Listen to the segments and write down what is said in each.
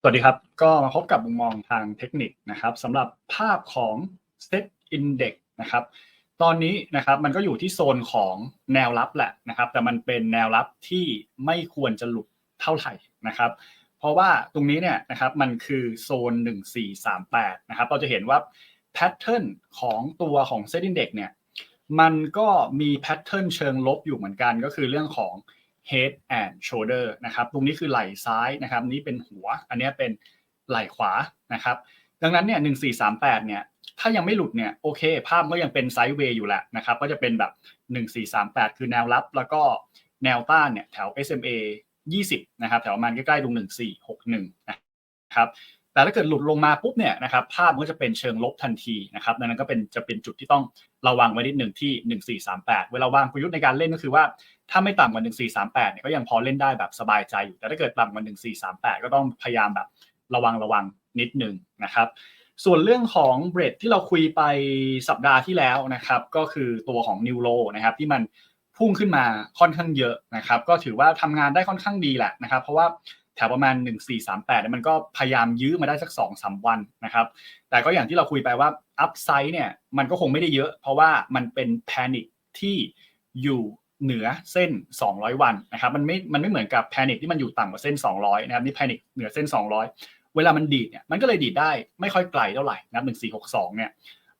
สวัสดีครับ ก็มาพบกับมุมมองทางเทคนิคนะครับสำหรับภาพของ Set Index นะครับ ตอนนี้นะครับมันก็อยู่ที่โซนของแนวรับแหละนะครับ แต่มันเป็นแนวรับที่ไม่ควรจะหลุดเท่าไหร่นะครับ เพราะว่าตรงนี้เนี่ยนะครับมันคือโซน 1438 นะครับ เราจะเห็นว่าแพทเทิร์นของตัวของ Set Index เนี่ยมันก็มีแพทเทิร์นเชิงลบอยู่เหมือนกันก็คือเรื่องของ head and shoulder นะครับ ตรงนี้คือไหล่ซ้ายนะครับ นี่เป็นหัว อันนี้เป็นไหล่ขวานะครับ ดังนั้นเนี่ย1438เนี่ย ถ้ายังไม่หลุดเนี่ย โอเค ภาพก็ยังเป็นไซด์เวย์อยู่แหละนะครับ ก็จะเป็นแบบ1438คือแนวรับ แล้วก็แนวต้านเนี่ยแถว SMA 20 นะครับ แถวประมาณใกล้ๆตรง1461นะครับ แต่ถ้าเกิดหลุดลงมาปุ๊บเนี่ยนะครับภาพมันก็จะเป็นเชิงลบทันทีนะครับดังนั้นก็เป็นจะเป็นจุดที่ต้องระวังไว้นิดหนึ่งที่ 1438 เวลาวางกลยุทธ์ในการเล่นก็คือว่า ถ้าไม่ต่ำกว่า 1438เนี่ยก็ยังพอเล่นได้แบบสบายใจอยู่ แต่ถ้าเกิดต่ำกว่า 1438 ก็ต้องพยายามแบบระวังระวังนิดหนึ่งนะครับส่วนเรื่องของเบรดที่เราคุยไปสัปดาห์ที่แล้วนะครับก็คือตัวของนิวโรนะครับที่มันพุ่งขึ้นมาค่อนข้างเยอะนะครับก็ถือว่าทำงานได้ค่อนข้างดีแหละนะครับเพราะว่า แถวประมาณ 1438เนี่ยมันก็พยายามยื้อมาได้สัก2-3วันนะครับ แต่ก็อย่างที่เราคุยไปว่าอัพไซด์เนี่ยมันก็คงไม่ได้เยอะ เพราะว่ามันเป็นแพนิคที่อยู่เหนือเส้น 200 วันนะครับมันไม่มันไม่เหมือนกับแพนิคที่มันอยู่ต่ำกว่าเส้น 200 นะครับนี่แพนิคเหนือเส้น 200 เวลามันดีดเนี่ยมันก็เลยดีดได้ไม่ค่อยไกลเท่าไหร่นะ1462เนี่ย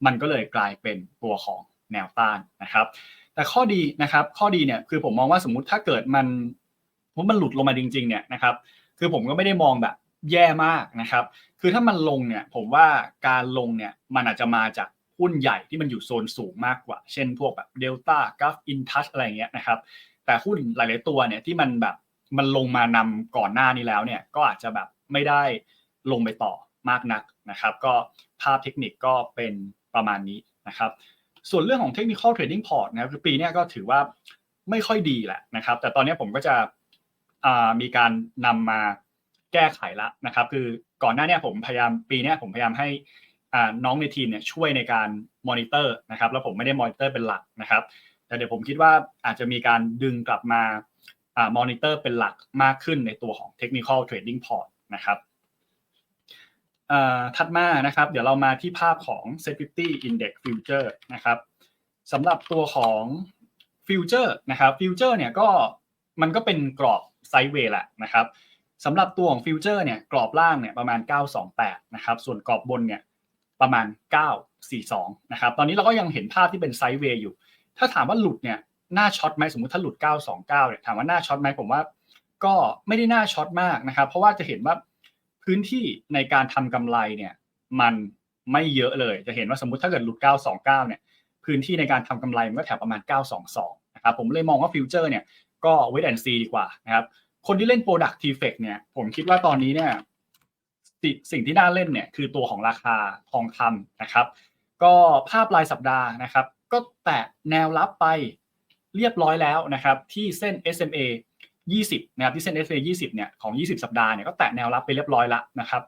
มันก็เลยกลายเป็นตัวของแนวต้านนะครับ แต่ข้อดีนะครับข้อดีเนี่ยคือผมมองว่าสมมุติถ้าเกิดมันมันหลุดลงมาจริงๆเนี่ยนะครับ คือผมก็ไม่ได้มองแบบแย่มากนะครับ คือถ้ามันลงเนี่ยผมว่าการลงเนี่ยมันอาจจะมาจากหุ้นใหญ่ที่มันอยู่โซนสูงมากกว่า เช่นพวกแบบเดลต้ากราฟอินทัชอะไรเงี้ยนะครับ แต่หุ้นหลาย ๆ ตัวเนี่ยที่มันแบบมันลงมานำก่อนหน้านี้แล้วเนี่ยก็อาจจะแบบไม่ได้ลงไปต่อมากนักนะครับ ก็ภาพเทคนิคก็เป็นประมาณนี้นะครับ ส่วนเรื่องของ technical trading port นะครับคือปีนี้ก็ถือว่าไม่ค่อยดีแหละนะครับ แต่ตอนนี้ผมก็จะ มีการนำมาแก้ไขละนะครับ คือก่อนหน้านี้ผมพยายามปีนี้ผมพยายามให้น้องในทีมเนี่ยช่วยในการมอนิเตอร์นะครับแล้วผมไม่ได้มอนิเตอร์เป็นหลักนะครับ แต่เดี๋ยวผมคิดว่าอาจจะมีการดึงกลับมามอนิเตอร์เป็นหลักมากขึ้นในตัวของ Technical Trading Port นะครับถัดมานะครับ เดี๋ยวเรามาที่ภาพของ Security Index Future นะครับสำหรับตัวของ Future นะครับ Future เนี่ยก็ มันก็เป็นกรอบไซด์เวย์แหละนะครับสำหรับตัวของฟิวเจอร์เนี่ยกรอบล่างเนี่ยประมาณ 928 นะครับ ส่วนกรอบบนเนี่ยประมาณ 942 นะครับ ตอนนี้เราก็ยังเห็นภาพที่เป็นไซด์เวย์อยู่ ถ้าถามว่าหลุดเนี่ยหน้าช็อตไหมสมมติถ้าหลุด 929 เนี่ยถามว่าหน้าช็อตไหมผมว่าก็ไม่ได้หน้าช็อตมากนะครับ เพราะว่าจะเห็นว่าพื้นที่ในการทำกำไรเนี่ยมันไม่เยอะเลย จะเห็นว่าสมมติถ้าเกิดหลุด 929 เนี่ยพื้นที่ในการทำกำไรมันก็แถวประมาณ 922 นะครับผมเลยมองว่าฟิวเจอร์เนี่ย ก็เวทแอนซีดีกว่านะครับ คนที่เล่น Product t f e c เนี่ยผมคิดว่าตอนนี้เนี่ยสิ่งที่น่าเล่นเนี่ยคือตัวของราคาทองคำนะครับ ก็ภาพรายสัปดาห์นะครับ ก็แตะแนวรับไปเรียบร้อยแล้วนะครับ ที่เส้น SMA 20นะครับที่เส้น SMA 20เนี่ยของ 20 สัปดาห์เนี่ยก็แตะแนวรับไปเรียบร้อยแล้วนะครับ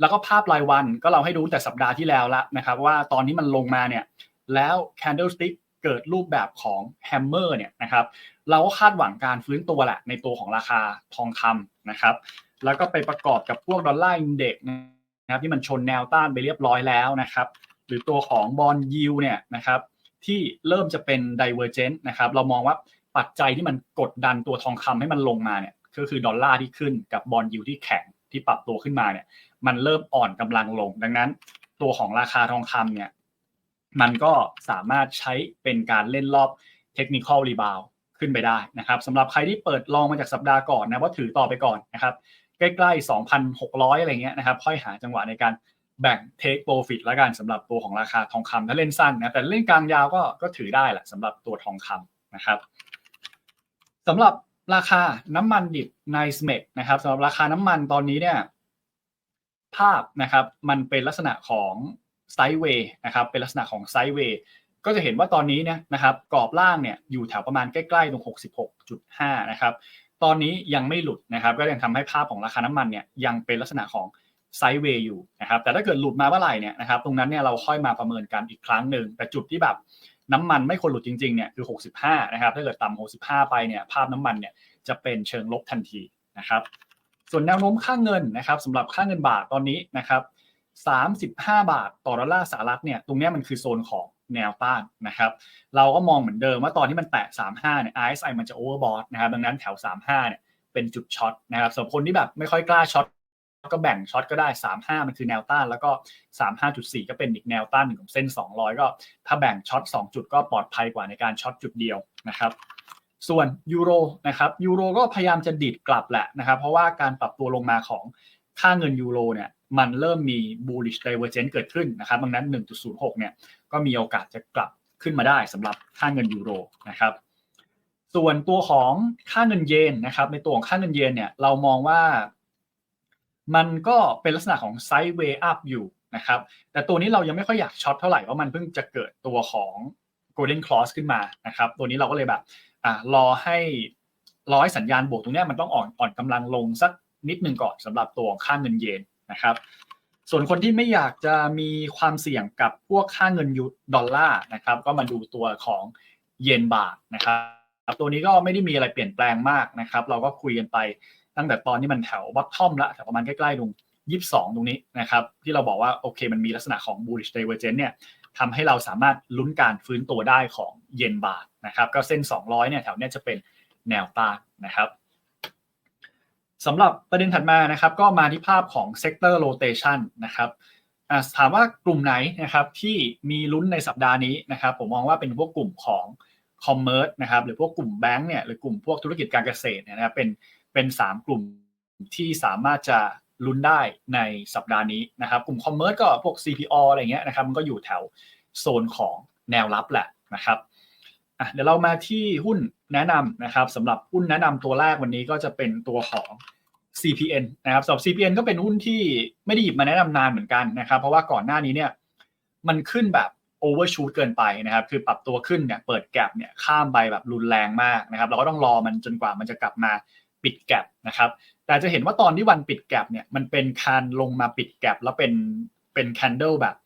แล้วก็ภาพรายวันก็เราให้ดูแต่สัปดาห์ที่แล้วละนะครับ ว่าตอนนี้มันลงมาเนี่ยแล้ว candlestick เกิดรูปแบบของ hammer เนี่ยนะครับเราก็คาดหวังการฟื้นตัวแหละในตัวของราคาทองคำนะครับแล้วก็ไปประกอบกับพวกดอลลาร์อินเด็กนะครับที่มันชนแนวต้านไปเรียบร้อยแล้วนะครับหรือตัวของบอลยิวเนี่ยนะครับที่เริ่มจะเป็นไดเวอร์เจนต์นะครับเรามองว่าปัจจัยที่มันกดดันตัวทองคำให้มันลงมาเนี่ยก็คือดอลลาร์ที่ขึ้นกับบอลยิวที่แข็งที่ปรับตัวขึ้นมาเนี่ยมันเริ่มอ่อนกำลังลง ดังนั้น ตัวของราคาทองคำเนี่ย มันก็สามารถใช้เป็นการเล่นรอบเทคนิคอลรีบาวขึ้นไปได้นะครับสำหรับใครที่เปิดลองมาจากสัปดาห์ก่อนนะว่าถือต่อไปก่อนนะครับใกล้ๆ 2,600 อะไรเงี้ยนะครับค่อยหาจังหวะในการแบ่งเทคโปรฟิตแล้วกันสำหรับตัวของราคาทองคำถ้าเล่นสั้นนะแต่เล่นกลางยาวก็ก็ถือได้แหละสำหรับตัวทองคำนะครับสำหรับราคาน้ำมันดิบในสเมกนะครับสำหรับราคาน้ำมันตอนนี้เนี่ยภาพนะครับมันเป็นลักษณะของ ไซด์เวย์นะครับเป็นลักษณะของไซด์เวย์ก็จะเห็นว่าตอนนี้เนี่ยนะครับกรอบล่างเนี่ยอยู่แถวประมาณใกล้ๆตรง 66.5 นะครับ ตอนนี้ยังไม่หลุดนะครับ ก็ยังทำให้ภาพของราคาน้ำมันเนี่ยยังเป็นลักษณะของไซด์เวย์อยู่นะครับ แต่ถ้าเกิดหลุดมาเมื่อไหร่เนี่ยนะครับ ตรงนั้นเนี่ยเราค่อยมาประเมินกันอีกครั้งหนึ่งแต่จุดที่แบบน้ำมันไม่ควรหลุดจริงๆเนี่ยคือ 65 นะครับ ถ้าเกิดต่ำ65 ไปเนี่ยภาพน้ำมันเนี่ยจะเป็นเชิงลบทันทีนะครับ ส่วนแนวโน้มค่าเงินนะครับสำหรับค่าเงินบาทตอนนี้นะครับ 35 บาทต่อดอลลาร์สหรัฐเนี่ยตรงนี้มันคือโซนของแนวต้านนะครับ เราก็มองเหมือนเดิมว่าตอนที่มันแตะ 35 เนี่ย RSI มันจะโอเวอร์บอทนะครับ ดังนั้นแถว 35 เนี่ยเป็นจุดช็อตนะครับสำหรับคนที่แบบไม่ค่อยกล้าช็อตก็แบ่งช็อตก็ได้ 35 มันคือแนวต้าน แล้วก็ 35.4 ก็เป็นอีกแนวต้านหนึ่งของเส้น 200 ก็ ถ้าแบ่งช็อต 2 จุดก็ปลอดภัยกว่าในการช็อตจุดเดียวนะครับ ส่วนยูโรนะครับ ยูโรก็พยายามจะดิดกลับแหละนะครับ เพราะว่าการปรับตัวลงมาของ ค่าเงินยูโรเนี่ยมันเริ่มมี bullish divergence เกิดขึ้นนะครับดังนั้น 1.06 เนี่ยก็มีโอกาสจะกลับขึ้นมาได้สำหรับค่าเงินยูโรนะครับ ส่วนตัวของค่าเงินเยนนะครับ ในตัวของค่าเงินเยนเนี่ยเรามองว่า มันก็เป็นลักษณะของไซด์เวย์อัพอยู่นะครับ แต่ตัวนี้เรายังไม่ค่อยอยากช็อตเท่าไหร่เพราะมันเพิ่งจะเกิดตัวของ golden cross ขึ้นมานะครับ ตัวนี้เราก็เลยแบบอ่ารอให้รอให้สัญญาณบวกตรงนี้มันต้องอ่อนอ่อนกำลังลงสัก นิดหนึ่งก่อนสำหรับตัวค่าเงินเยนนะครับ ส่วนคนที่ไม่อยากจะมีความเสี่ยงกับพวกค่าเงินยูดอลลาร์นะครับก็มาดูตัวของเยนบาทนะครับตัวนี้ก็ไม่ได้มีอะไรเปลี่ยนแปลงมากนะครับ เราก็คุยกันไปตั้งแต่ตอนนี้มันแถวบัตทอมละแถวประมาณใกล้ๆตรง22 ตรงนี้นะครับที่เราบอกว่าโอเคมันมีลักษณะของ bullish divergence เนี่ยทำให้เราสามารถลุ้นการฟื้นตัวได้ของเยนบาทนะครับก็เส้น 200เนี่ยแถวเนี้ยจะเป็นแนวต้านนะครับ สำหรับประเด็นถัดมานะครับ ก็มาที่ภาพของ sector rotation นะครับถามว่ากลุ่มไหนนะครับที่มีลุ้นในสัปดาห์นี้นะครับ ผมมองว่าเป็นพวกกลุ่มของ commerce นะครับหรือพวกกลุ่มแบงก์เนี่ยหรือกลุ่มพวกธุรกิจการเกษตรเนี่ยนะครับเป็นเป็นสามกลุ่มที่สามารถจะลุ้นได้ในสัปดาห์นี้นะครับ กลุ่ม commerce ก็พวก CPO อะไรเงี้ยนะครับมันก็อยู่แถวโซนของแนวรับแหละนะครับเดี๋ยวเรามาที่หุ้นแนะนำนะครับสำหรับหุ้นแนะนำตัวแรกวันนี้ก็จะเป็นตัวของ CPN นะครับสำหรับ CPN ก็เป็นหุ้นที่ไม่ได้หยิบมาแนะนำนานเหมือนกันนะครับ เพราะว่าก่อนหน้านี้เนี่ยมันขึ้นแบบโอเวอร์ชูตเกินไปนะครับ คือปรับตัวขึ้นเนี่ยเปิดแกลบเนี่ยข้ามไปแบบรุนแรงมากนะครับ เราก็ต้องรอมันจนกว่ามันจะกลับมาปิดแกลบนะครับ แต่จะเห็นว่าตอนที่วันปิดแกลบเนี่ยมันเป็นคานลงมาปิดแกลบแล้วเป็นเป็นแคนเดิลแบบ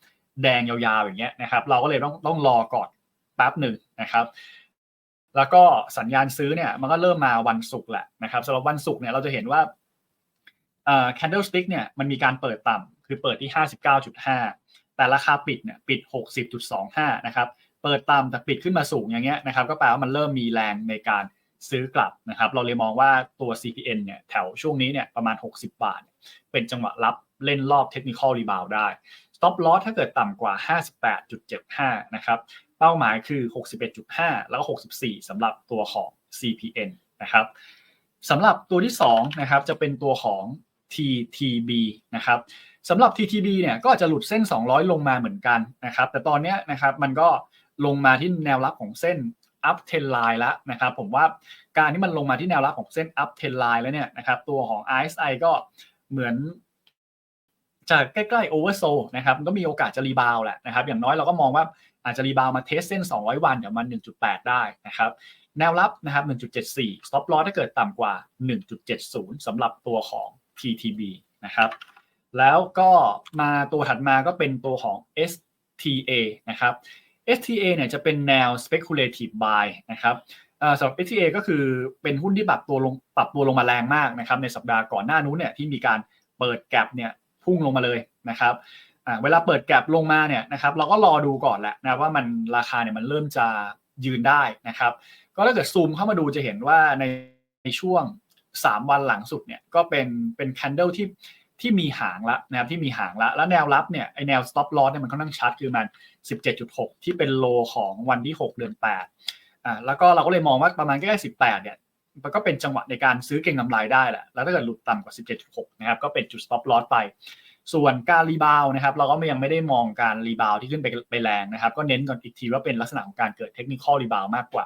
แดงยาวๆอย่างเงี้ยนะครับ เราก็เลยต้องต้องรอก่อนแป๊บหนึ่งนะครับแล้วก็สัญญาณซื้อเนี่ยมันก็เริ่มมาวันศุกร์แหละนะครับสำหรับวันศุกร์เนี่ยเราจะเห็นว่า candlestick เนี่ยมันมีการเปิดต่ำคือเปิดที่ 59.5 แต่ราคาปิดเนี่ยปิด 60.25 นะครับเปิดต่ำแต่ปิดขึ้นมาสูงอย่างเงี้ยนะครับก็แปลว่ามันเริ่มมีแรงในการซื้อกลับนะครับเราเลยมองว่าตัว CPN เนี่ยแถวช่วงนี้เนี่ยประมาณ 60 บาท เป็นจังหวะรับเล่นรอบ technical rebound ได้ stop loss ถ้าเกิดต่ำกว่า 58.75 นะครับเป้าหมายคือ 61.5 แล้วก็ 64สำหรับตัวของ CPN นะครับสำหรับตัวที่2นะครับจะเป็นตัวของ TTB นะครับสำหรับ TTB เนี่ยก็จะหลุดเส้น 200 ลงมาเหมือนกันนะครับ แต่ตอนนี้นะครับมันก็ลงมาที่แนวรับของเส้น up 10 line แล้วนะครับ ผมว่าการที่มันลงมาที่แนวรับของเส้น up 10 line แล้วเนี่ยนะครับ ตัวของ RSI ก็เหมือนจะใกล้ๆ oversold นะครับก็มีโอกาสจะรีบาวแหละนะครับ อย่างน้อยเราก็มองว่าอาจจะรีบาวมาเทสเส้น 200 วันเดี๋ยวมัน 1.8 ได้นะครับแนวรับนะครับ 1.74 stop loss ถ้าเกิดต่ำกว่า 1.70 สำหรับตัวของ TTB นะครับ แล้วก็มาตัวถัดมาก็เป็นตัวของ STA นะครับ STA เนี่ยจะเป็นแนว speculative buy นะครับสำหรับ STA ก็คือเป็นหุ้นที่ปรับตัวลงปรับตัวลงมาแรงมากนะครับในสัปดาห์ก่อนหน้านู้นเนี่ยที่มีการเปิดแกลบเนี่ยพุ่งลงมาเลยนะครับเวลาเปิดแกลบลงมาเนี่ยนะครับเราก็รอดูก่อนแหละนะว่ามันราคาเนี่ยมันเริ่มจะยืนได้นะครับ ก็ถ้าเกิดซูมเข้ามาดูจะเห็นว่าในในช่วง 3 วันหลังสุดเนี่ยก็เป็นเป็นแคนเดิลที่ที่มีหางละนะครับที่มีหางละแล้วแนวรับเนี่ยไอแนว stop loss เนี่ยมันค่อนข้างชัดคือมัน 17.6 ที่เป็นโลของวันที่ 6 เดือน 8อ่าแล้วก็เราก็เลยมองว่าประมาณใกล้ๆ18 เนี่ยมันก็เป็นจังหวะในการซื้อเก็งกำไรได้แหละแล้วถ้าเกิดหลุดต่ำกว่า 17.6 นะครับก็เป็นจุด stop loss ไป ส่วนการรีบาวนะครับเราก็ยังไม่ได้มองการรีบาวที่ขึ้นไปไปแรงนะครับก็เน้นก่อนอีกทีว่าเป็นลักษณะของการเกิดเทคนิคอลรีบาวมากกว่า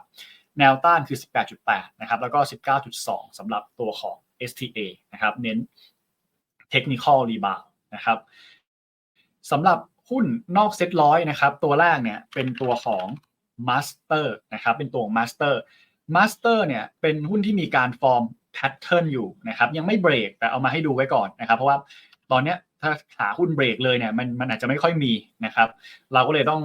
แนวต้านคือ 18.8 นะครับ แล้วก็ 19.2 สำหรับตัวของ STA นะครับ เน้นเทคนิคอลรีบาวนะครับสำหรับหุ้นนอกเซ็ตร้อยนะครับ ตัวแรกเนี่ยเป็นตัวของ Master นะครับ เป็นตัวของ Master Master เนี่ยเป็นหุ้นที่มีการฟอร์มแพทเทิร์นอยู่นะครับ ยังไม่เบรกแต่เอามาให้ดูไว้ก่อนนะครับ เพราะว่าตอนนี้ถ้าหาหุ้นเบรกเลยเนี่ยมันมันอาจจะไม่ค่อยมีนะครับ เราก็เลยต้อง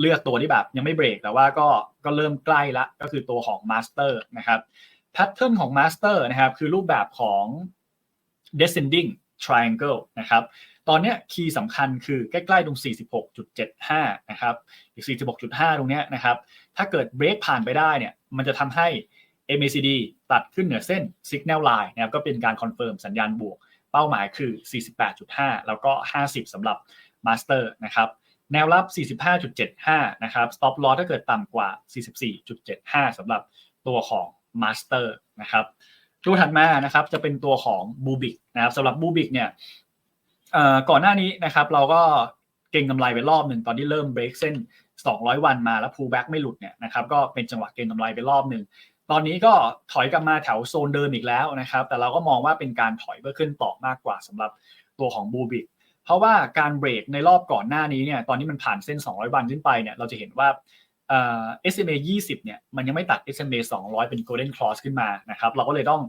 เลือกตัวที่แบบยังไม่เบรกแต่ว่าก็ก็เริ่มใกล้ละก็คือตัวของ Master นะครับแพทเทิร์นของ Master นะครับคือรูปแบบของ descending triangle นะครับตอนเนี้ยคีย์สำคัญคือใกล้ๆตรง 46.75 นะครับอีก46.5 ตรงเนี้ยนะครับ ถ้าเกิดเบรกผ่านไปได้เนี่ย มันจะทำให้ MACD ตัดขึ้นเหนือเส้น Signal Line นะครับก็เป็นการคอนเฟิร์มสัญญาณบวก เป้าหมายคือ 48.5 แล้วก็ 50สำหรับ Master นะครับ แนวรับ 45.75 นะครับ Stop Loss ถ้าเกิดต่ำกว่า 44.75 สำหรับตัวของ Master นะครับตัวถัดมานะครับจะเป็นตัวของ b u b i c นะครับสำหรับ b u b i c เนี่ยก่อนหน้านี้นะครับเราก็เก่งกำไรไปรอบหนึ่งตอนที่เริ่ม break เส้น 200 วันมาแล้ว pull back ไม่หลุดเนี่ยนะครับก็เป็นจังหวะเก่งกำไรไปรอบหนึ่งตอนนี้ก็ถอยกลับมาแถวโซนเดิมอีกแล้วนะครับ แต่เราก็มองว่าเป็นการถอยเพื่อขึ้นต่อมากกว่าสำหรับตัวของ b u b i c เพราะว่าการเบรกในรอบก่อนหน้านี้เนี่ยตอนนี้มันผ่านเส้น 200 วันขึ้นไปเนี่ยเราจะเห็นว่าเอ่อ SMA 20เนี่ยมันยังไม่ตัด SMA 200 เป็น golden cross ขึ้นมานะครับเราก็เลยต้อง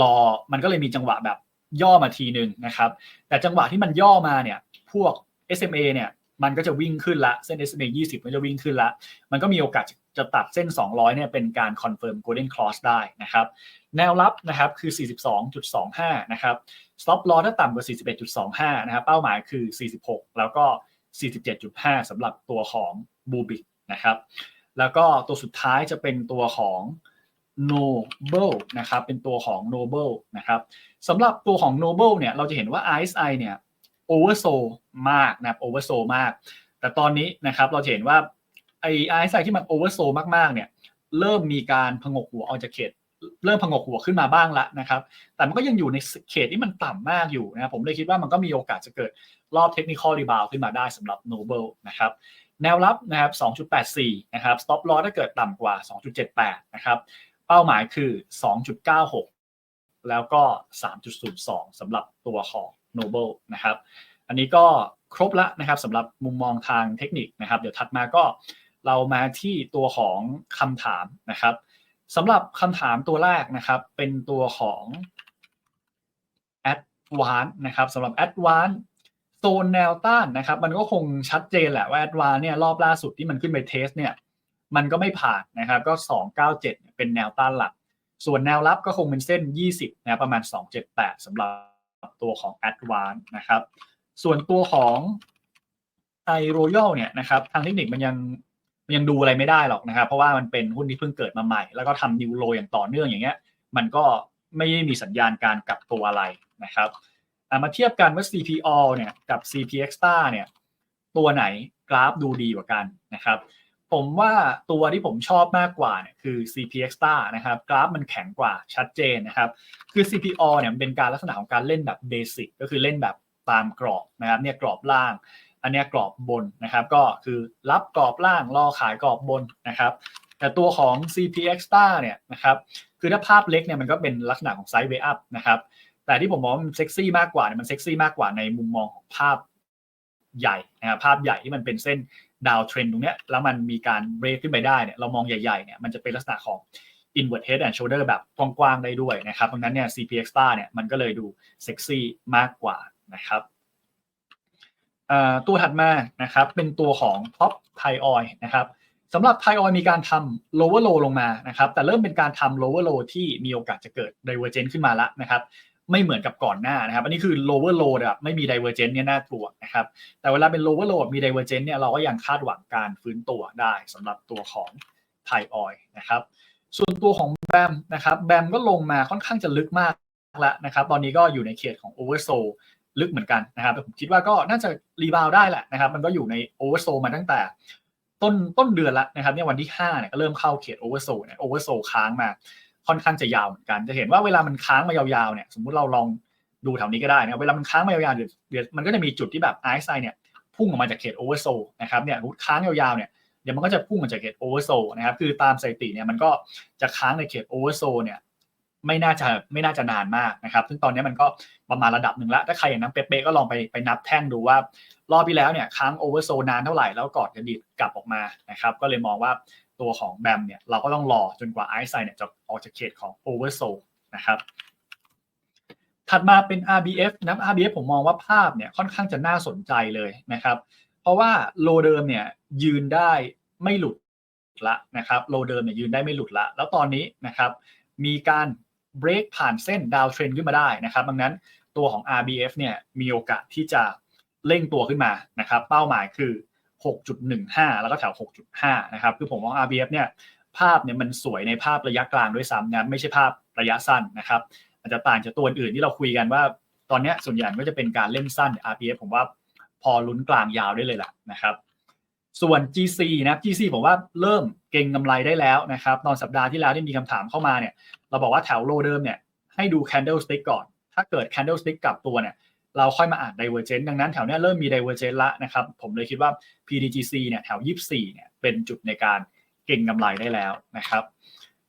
รอมันก็เลยมีจังหวะแบบย่อมาทีหนึ่งนะครับแต่จังหวะที่มันย่อมาเนี่ยพวก SMA เนี่ยมันก็จะวิ่งขึ้นละเส้น SMA 20 มันจะวิ่งขึ้นละ มันก็มีโอกาสจะตัดเส้น 200 เนี่ยเป็นการคอนเฟิร์ม golden cross ได้นะครับ แนวรับนะครับคือ 42.25 นะครับ stop loss ถ้าต่ำกว่า 41.25 นะครับ เป้าหมายคือ 46 แล้วก็ 47.5สำหรับตัวของ b u b i c นะครับ แล้วก็ตัวสุดท้ายจะเป็นตัวของ Noble นะครับ เป็นตัวของ Noble นะครับสำหรับตัวของ Noble เนี่ย เราจะเห็นว่า RSI เนี่ย oversold มากนะครับ oversold มาก แต่ตอนนี้นะครับ เราจะเห็นว่าไอ้ RSI ที่มัน oversold มากๆ เนี่ย เริ่มมีการพงกหัวออกจากเขต เริ่มพงกหัวขึ้นมาบ้างละนะครับ แต่มันก็ยังอยู่ในเขตที่มันต่ำมากอยู่นะครับ ผมเลยคิดว่ามันก็มีโอกาสจะเกิดรอบเทคนิคอลรีบาวขึ้นมาได้สำหรับ Noble นะครับ แนวรับนะครับ 2.84 นะครับ stop loss ถ้าเกิดต่ำกว่า 2.78 นะครับ เป้าหมายคือ 2.96 แล้วก็ 3.02 สำหรับตัวของ Noble นะครับ อันนี้ก็ครบละนะครับสำหรับมุมมองทางเทคนิคนะครับ เดี๋ยวถัดมาก็เรามาที่ตัวของคำถามนะครับ สำหรับคำถามตัวแรกนะครับ เป็นตัวของ Advance นะครับสำหรับ Advance โซนแนวต้านนะครับ มันก็คงชัดเจนแหละว่า Advance เนี่ยรอบล่าสุดที่มันขึ้นไปเทสเนี่ย มันก็ไม่ผ่านนะครับ ก็ 297 เป็นแนวต้านหลัก ส่วนแนวรับก็คงเป็นเส้น 20 นะประมาณ 278สำหรับตัวของ Advance นะครับ ส่วนตัวของ i Royal เนี่ยนะครับ ทางเทคนิคมันยัง ยังดูอะไรไม่ได้หรอกนะครับ เพราะว่ามันเป็นหุ้นที่เพิ่งเกิดมาใหม่ แล้วก็ทำนิวโลอย่างต่อเนื่องอย่างเงี้ย มันก็ไม่ได้มีสัญญาณการกลับตัวอะไรนะครับมาเทียบกันว่า CPO เนี่ยกับ CPX Star เนี่ยตัวไหนกราฟดูดีกว่ากันนะครับผมว่าตัวที่ผมชอบมากกว่าเนี่ยคือ CPX Star นะครับกราฟมันแข็งกว่าชัดเจนนะครับคือ CPO เนี่ยเป็นการลักษณะของการเล่นแบบเบสิกก็คือเล่นแบบตามกรอบนะครับเนี่ยกรอบล่าง อันนี้กรอบบนนะครับ ก็คือรับกรอบล่างรอขายกรอบบนนะครับ แต่ตัวของ CPX Star เนี่ยนะครับ คือถ้าภาพเล็กเนี่ยมันก็เป็นลักษณะของไซด์เวอัพนะครับ แต่ที่ผมมองมันเซ็กซี่มากกว่าเนี่ยมันเซ็กซี่มากกว่าในมุมมองของภาพใหญ่นะครับภาพใหญ่ที่มันเป็นเส้นดาวเทรนตรงเนี้ยแล้วมันมีการเบรกขึ้นไปได้เนี่ยเรามองใหญ่ๆเนี่ยมันจะเป็นลักษณะของ inward head and shoulder แบบกว้างๆได้ด้วยนะครับดังนั้นเนี่ย CPX Star เนี่ยมันก็เลยดูเซ็กซี่มากกว่านะครับ ตัวถัดมานะครับเป็นตัวของ Top Thai Oil นะครับสำหรับ Thai Oil มีการทำ lower low ลงมานะครับแต่เริ่มเป็นการทำ lower low ที่มีโอกาสจะเกิด divergence ขึ้นมาแล้วนะครับไม่เหมือนกับก่อนหน้านะครับ อันนี้คือ lower low แบบไม่มี divergence เนี่ยน่ากลัวนะครับแต่เวลาเป็น lower low มี divergence เนี่ยเราก็ยังคาดหวังการฟื้นตัวได้สำหรับตัวของ Thai Oil นะครับส่วนตัวของแบมนะครับแบมก็ลงมาค่อนข้างจะลึกมากแล้วนะครับตอนนี้ก็อยู่ในเขตของ oversold ลึกเหมือนกันนะครับแต่ผมคิดว่าก็น่าจะรีบาวได้แหละนะครับ มันก็อยู่ในโอเวอร์โซมาตั้งแต่ต้นต้นเดือนละนะครับเนี่ยวันที่5เนี่ยก็เริ่มเข้าเขตโอเวอร์โซเนี่ยโอเวอร์โซค้างมาค่อนข้างจะยาวเหมือนกัน จะเห็นว่าเวลามันค้างมายาวๆเนี่ยสมมุติเราลองดูแถวนี้ก็ได้นะเวลามันค้างมายาวๆเดี๋ยวมันก็จะมีจุดที่แบบไอซ์ไซเนี่ยพุ่งออกมาจากเขตโอเวอร์โซนะครับเนี่ยค้างยาวๆเนี่ยเดี๋ยวมันก็จะพุ่งมาจากเขตโอเวอร์โซนะครับคือตามสถิติเนี่ยมันก็จะค้างในเขตโอเวอร์โซเนี่ย ไม่น่าจะไม่น่าจะนานมากนะครับ ซึ่งตอนนี้มันก็ประมาณระดับหนึ่งแล้วถ้าใครอย่างนั้นเป๊ะๆก็ลองไปไปนับแท่งดูว่ารอบที่แล้วเนี่ยค้างโอเวอร์โซนานเท่าไหร่แล้วกอดกระดิดกลับออกมานะครับ ก็เลยมองว่าตัวของแบมเนี่ยเราก็ต้องรอจนกว่าไอซ์ไซเนี่ยจะออกจากเขตของโอเวอร์โซนะครับถัดมาเป็น RBF นะ RBF ผมมองว่าภาพเนี่ยค่อนข้างจะน่าสนใจเลยนะครับ เพราะว่าโลเดิมเนี่ยยืนได้ไม่หลุดละนะครับ โลเดิมเนี่ยยืนได้ไม่หลุดละ แล้วตอนนี้นะครับมีการ เบรกผ่านเส้นดาวเทรนขึ้นมาได้นะครับ ดังนั้นตัวของ RBF เนี่ยมีโอกาสที่จะเร่งตัวขึ้นมานะครับ เป้าหมายคือ 6.15 แล้วก็แถว 6.5 นะครับ คือผมมอง RBF เนี่ยภาพเนี่ยมันสวยในภาพระยะกลางด้วยซ้ำนะไม่ใช่ภาพระยะสั้นนะครับอาจจะต่างจากตัวอื่นที่เราคุยกันว่า ตอนนี้ส่วนใหญ่ก็จะเป็นการเล่นสั้น RBF ผมว่าพอลุ้นกลางยาวได้เลยแหละนะครับ ส่วน GC นะ GC ผมว่าเริ่มเก่งกำไรได้แล้วนะครับ ตอนสัปดาห์ที่แล้วที่มีคำถามเข้ามาเนี่ย เราบอกว่าแถวโลเดิมเนี่ยให้ดู candlestick ก่อน ถ้าเกิด candlestick กลับตัวเนี่ยเราค่อยมาอ่าน divergent ดังนั้นแถวเนี้ยเริ่มมี divergent ละนะครับ ผมเลยคิดว่า PDGC เนี่ยแถว 24 เนี่ยเป็นจุดในการเก่งกำไรได้แล้วนะครับ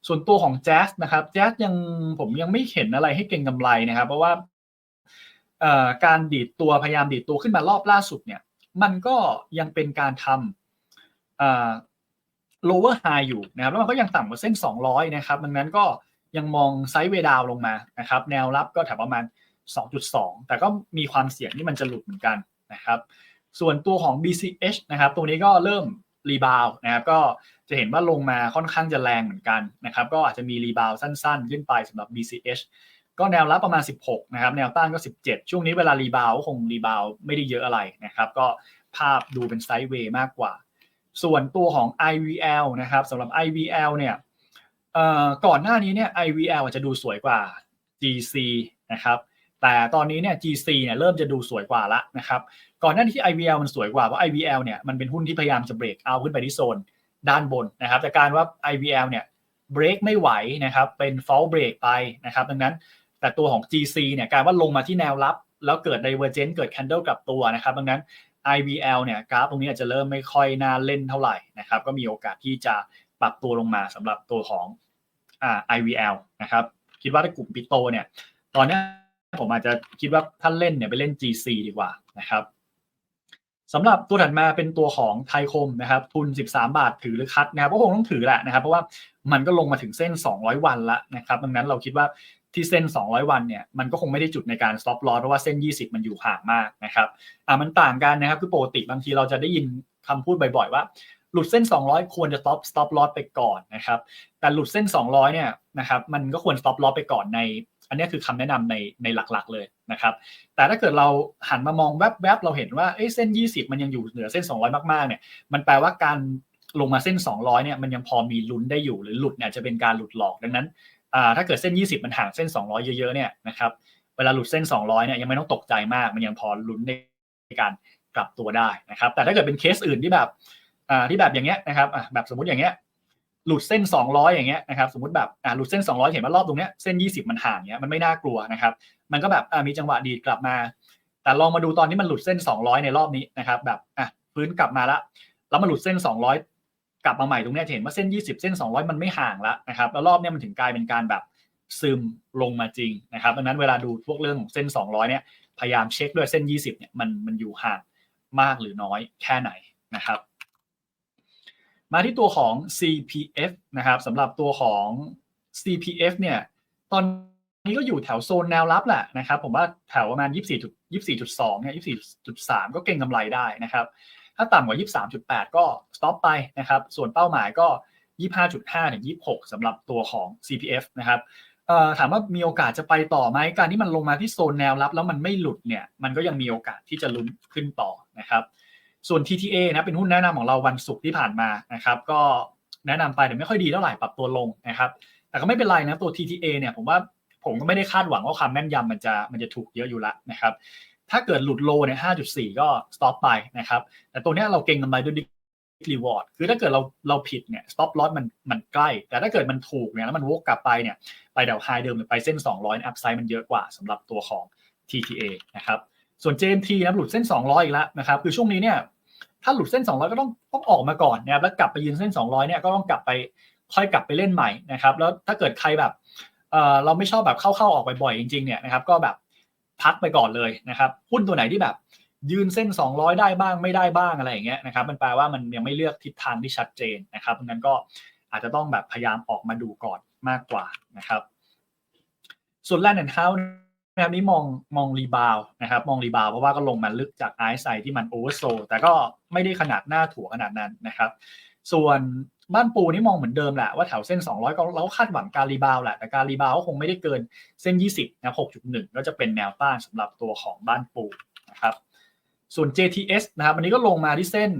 ส่วนตัวของ Jazz นะครับ Jazz ยังผมยังไม่เห็นอะไรให้เก่งกำไรนะครับ เพราะว่าการดีดตัวพยายามดีดตัวขึ้นมารอบล่าสุดเนี่ยมันก็ยังเป็นการทำ lower high อยู่นะครับ แล้วมันก็ยังต่ำกว่าเส้น 200 นะครับ ดังนั้นก็ ยังมองไซด์เวดาวลงมานะครับแนวรับก็แถวประมาณ 2.2 แต่ก็มีความเสี่ยงที่มันจะหลุดเหมือนกันนะครับส่วนตัวของ BCH นะครับตัวนี้ก็เริ่มรีบาวนะครับก็จะเห็นว่าลงมาค่อนข้างจะแรงเหมือนกันนะครับก็อาจจะมีรีบาวสั้นๆ ขึ้นไปสำหรับ BCH ก็แนวรับประมาณ 16 นะครับ แนวต้านก็ 17 ช่วงนี้เวลารีบาวคงรีบาวไม่ได้เยอะอะไรนะครับ ก็ภาพดูเป็นไซด์เวย์มากกว่า ส่วนตัวของ IVL นะครับสำหรับ IVL เนี่ย ก่อนหน้านี้เนี่ย IVL อาจจะดูสวยกว่า GC นะครับแต่ตอนนี้เนี่ย GC เนี่ยเริ่มจะดูสวยกว่าละนะครับก่อนหน้านี้ที่ IVL มันสวยกว่าเพราะ IVL เนี่ยมันเป็นหุ้นที่พยายามจะเบรกเอาขึ้นไปที่โซนด้านบนนะครับแต่การว่า IVL เนี่ยเบรกไม่ไหวนะครับเป็น fall break ไปนะครับดังนั้นแต่ตัวของ GC เนี่ยการว่าลงมาที่แนวรับ แล้วเกิด divergence เกิด candle กลับตัวนะครับดังนั้น IVL เนี่ยกราฟตรงนี้อาจจะเริ่มไม่ค่อยน่าเล่นเท่าไหร่นะครับก็มีโอกาสที่จะ ปรับตัวลงมาสำหรับตัวของอ่า IVL นะครับ คิดว่าถ้ากลุ่มปิโตเนี่ย ตอนนี้ผมอาจจะคิดว่าท่านเล่นเนี่ยไปเล่น GC ดีกว่านะครับสำหรับตัวถัดมาเป็นตัวของไทยคมนะครับ ทุน 13 บาทถือหรือคัดนะครับก็คงต้องถือแหละนะครับ เพราะว่ามันก็ลงมาถึงเส้น 200 วันละนะครับ ดังนั้นเราคิดว่าที่เส้น 200 วันเนี่ยมันก็คงไม่ได้จุดในการ stop loss เพราะว่าเส้น 20 มันอยู่ห่างมากนะครับอ่ามันต่างกันนะครับคือปกติบางทีเราจะได้ยินคำพูดบ่อยๆว่า หลุดเส้น 200 ควรจะ stop stop loss ไปก่อนนะครับ แต่หลุดเส้น 200 เนี่ยนะครับมันก็ควร stop loss ไปก่อนใน อันนี้คือคำแนะนำในในหลักๆเลยนะครับ แต่ถ้าเกิดเราหันมามองแวบๆเราเห็นว่าเส้น 20 มันยังอยู่เหนือเส้น 200 มากๆเนี่ยมันแปลว่าการลงมาเส้น 200 เนี่ยมันยังพอมีลุ้นได้อยู่หรือหลุดเนี่ยจะเป็นการหลุดหลอกดังนั้นถ้าเกิดเส้น 20 มันห่างเส้น 200 เยอะๆเนี่ยนะครับเวลาหลุดเส้น 200 เนี่ยยังไม่ต้องตกใจมาก มันยังพอลุ้นในการกลับตัวได้นะครับ แต่ถ้าเกิดเป็นเคสอื่นที่แบบ ที่แบบอย่างเงี้ยนะครับแบบสมมติอย่างเงี้ยหลุดเส้น 200 อย่างเงี้ยนะครับสมมติแบบหลุดเส้น 200 เห็นว่ารอบตรงเนี้ยเส้น 20 มันห่างเงี้ยมันไม่น่ากลัวนะครับ มันก็แบบมีจังหวะดีดกลับมา แต่ลองมาดูตอนนี้มันหลุดเส้น 200 ในรอบนี้นะครับแบบอะพื้นกลับมาล้วแล้วมันหลุดเส้น 200 กลับมาใหม่ตรงเนี้จะเห็นว่าเส้น 20 เส้น 200 มันไม่ห่างล้วนะครับแล้วรอบเนี้ยมันถึงกลายเป็นการแบบซึมลงมาจริงนะครับดังนั้นเวลาดูพวกเรื่องของเส้น 200 เนี่ยพยายามเช็คด้วยเส้น 20 เนี่ยมันมันอยู่ห่างมากหรือน้อยแค่ไหนนะครับ มาที่ตัวของ CPF นะครับสำหรับตัวของ CPF เนี่ยตอนนี้ก็อยู่แถวโซนแนวรับแหละนะครับผมว่าแถวประมาณ 24 24.2เนี่ย24.3 ก็เก่งกำไรได้นะครับ ถ้าต่ำกว่า 23.8 ก็ stop ไปนะครับส่วนเป้าหมายก็ 25.5ถึง26สำหรับตัวของ CPF นะครับถามว่ามีโอกาสจะไปต่อไหมการที่มันลงมาที่โซนแนวรับ แล้วมันไม่หลุดเนี่ยมันก็ยังมีโอกาสที่จะลุ้นขึ้นต่อนะครับ ส่วน TTA นะเป็นหุ้นแนะนำของเราวันศุกร์ที่ผ่านมานะครับ ก็แนะนำไปแต่ไม่ค่อยดีเท่าไหร่ปรับตัวลงนะครับ แต่ก็ไม่เป็นไรนะตัว TTA เนี่ยผมว่าผมก็ไม่ได้คาดหวังว่าความแม่นยำมันจะมันจะถูกเยอะอยู่ล้วนะครับ ถ้าเกิดหลุดโลเนี่ย5.4 ก็ stop ไปนะครับ แต่ตัวนี้เราเก่งกำไรด้วยดิรีวอร์ดคือถ้าเกิดเราเราผิดเนี่ย stop loss มันมันใกล้ แต่ถ้าเกิดมันถูกเนี่ยแล้วมันวกกลับไปเนี่ยไปเดาไฮเดิมหรือไปเส้น 200อัพไซด์มันเยอะกว่าสำหรับตัวของ TTA นะครับ ส่วน JMT นะหลุดเส้น 200 อีกแล้วนะครับคือช่วงนี้เนี่ยถ้าหลุดเส้น 200 ก็ต้องต้องออกมาก่อนนะครับแล้วกลับไปยืนเส้น 200 เนี่ยก็ต้องกลับไปค่อยกลับไปเล่นใหม่นะครับแล้วถ้าเกิดใครแบบเออเราไม่ชอบแบบเข้าๆออกบ่อยๆจริงๆเนี่ยนะครับก็แบบพักไปก่อนเลยนะครับหุ้นตัวไหนที่แบบยืนเส้น 200 ได้บ้างไม่ได้บ้างอะไรอย่างเงี้ยนะครับมันแปลว่ามันยังไม่เลือกทิศทางที่ชัดเจนนะครับดังนั้นก็อาจจะต้องแบบพยายามออกมาดูก่อนมากกว่านะครับส่วนแลนด์แอนด์เฮาส์ นะครับนี้มองมองรีบาวนะครับมองรีบาวเพราะว่าก็ลงมาลึกจากไอซ์ไซที่มันโอเวอร์โซแต่ก็ไม่ได้ขนาดหน้าถั่วขนาดนั้นนะครับ ส่วนบ้านปูนี่มองเหมือนเดิมแหละว่าแถวเส้น 200 ก็เราคาดหวังการรีบาวแหละแต่การรีบาวก็คงไม่ได้เกินเส้น 20นะ6.1 ก็จะเป็นแนวต้านสำหรับตัวของบ้านปูนะครับส่วน JTS นะครับอันนี้ก็ลงมาที่เส้น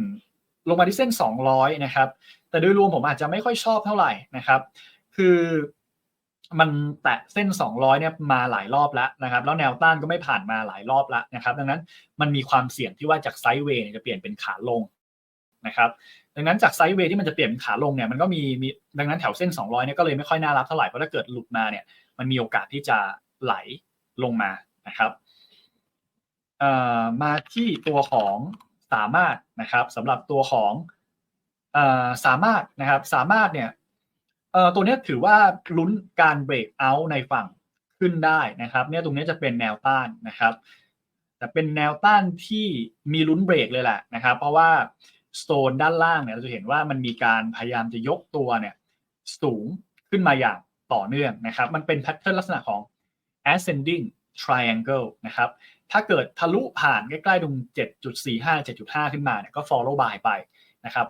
ลงมาที่เส้น 200 นะครับ แต่โดยรวมผมอาจจะไม่ค่อยชอบเท่าไหร่นะครับ คือ มันแตะเส้น 200เนี่ยมาหลายรอบแล้วนะครับ แล้วแนวต้านก็ไม่ผ่านมาหลายรอบแล้วนะครับ ดังนั้นมันมีความเสี่ยงที่ว่าจากไซด์เวย์เนี่ยจะเปลี่ยนเป็นขาลงนะครับ ดังนั้นจากไซด์เวย์ที่มันจะเปลี่ยนเป็นขาลงเนี่ยมันก็มีมีดังนั้นแถวเส้น 200เนี่ยก็เลยไม่ค่อยน่ารับเท่าไหร่เพราะถ้าเกิดหลุดมาเนี่ยมันมีโอกาสที่จะไหลลงมานะครับเอ่อมาที่ตัวของสามารถนะครับสำหรับตัวของเอ่อสามารถนะครับสามารถเนี่ย เอ่อตัวนี้ถือว่าลุ้นการเบรกเอาท์ในฝั่งขึ้นได้นะครับ เนี่ยตรงนี้จะเป็นแนวต้านนะครับ แต่เป็นแนวต้านที่มีลุ้นเบรกเลยแหละนะครับ เพราะว่าสโตนด้านล่างเนี่ยเราจะเห็นว่ามันมีการพยายามจะยกตัวเนี่ยสูงขึ้นมาอย่างต่อเนื่องนะครับ มันเป็นแพทเทิร์นลักษณะของ ascending triangle นะครับ ถ้าเกิดทะลุผ่านใกล้ๆตรง 7.45 7.5 ขึ้นมาเนี่ยก็ follow by ไปนะครับ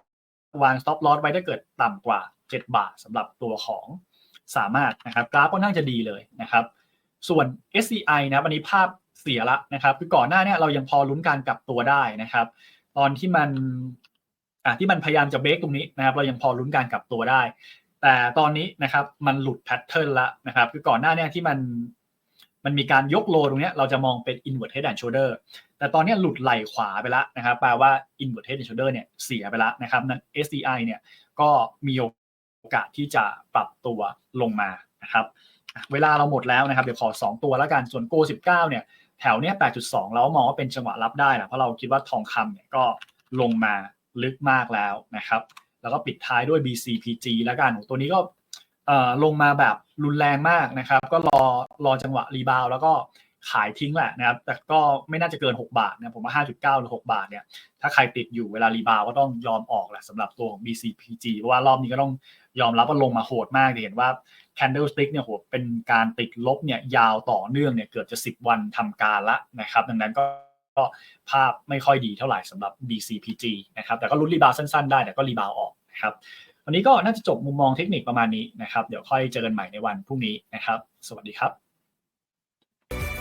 วาง stop loss ไว้ถ้าเกิดต่ำกว่า 7 บาทสำหรับตัวของสามารถนะครับกราฟก็น่าจะดีเลยนะครับ ส่วน SCI นะวันนี้ภาพเสียละนะครับ คือก่อนหน้าเนี้เรายังพอลุ้นการกลับตัวได้นะครับ ตอนที่มันอะที่มันพยายามจะเบรกตรงนี้นะครับ เรายังพอลุ้นการกลับตัวได้ แต่ตอนนี้นะครับมันหลุดแพทเทิร์นละนะครับ คือก่อนหน้าเนี้ที่มันมันมีการยกโลตรงเนี้ยเราจะมองเป็น inward head and shoulder แต่ตอนนี้หลุดไหล่ขวาไปแล้วนะครับแปลว่า inward head and shoulder เนี่ยเสียไปแล้วนะครับนั้น SCI เนี่ยก็มีโอ อกาสที่จะปรับตัวลงมานะครับเวลาเราหมดแล้วนะครับ เดี๋ยวขอ 2 ตัวแล้วกัน ส่วน Go 19 เนี่ย แถวเนี้ย8.2 เรามองว่าเป็นจังหวะรับได้แหละเพราะเราคิดว่าทองคำเนี่ยก็ลงมาลึกมากแล้วนะครับ แล้วก็ปิดท้ายด้วย BCPG แล้วกัน ตัวนี้ก็ลงมาแบบรุนแรงมากนะครับ ก็รอรอจังหวะรีบาวแล้วก็ ขายทิ้งแหละนะครับ แต่ก็ไม่น่าจะเกิน 6 บาทนะผมว่า 5.9 หรือ 6 บาทเนี่ย ถ้าใครติดอยู่เวลารีบาวก็ต้องยอมออกแหละสำหรับตัวของ BCPG เพราะว่ารอบนี้ก็ต้องยอมรับว่าลงมาโหดมากจะเห็นว่า candlestick เนี่ยโหเป็นการติดลบเนี่ยยาวต่อเนื่องเนี่ยเกือบจะ 10 วันทำการละนะครับ ดังนั้นก็ภาพไม่ค่อยดีเท่าไหร่สำหรับ BCPG นะครับ แต่ก็ลุ้นรีบาวสั้นๆได้แต่ก็รีบาวออกนะครับวันนี้ก็น่าจะจบมุมมองเทคนิคประมาณนี้นะครับ เดี๋ยวค่อยเจอกันใหม่ในวันพรุ่งนี้นะครับ สวัสดีครับ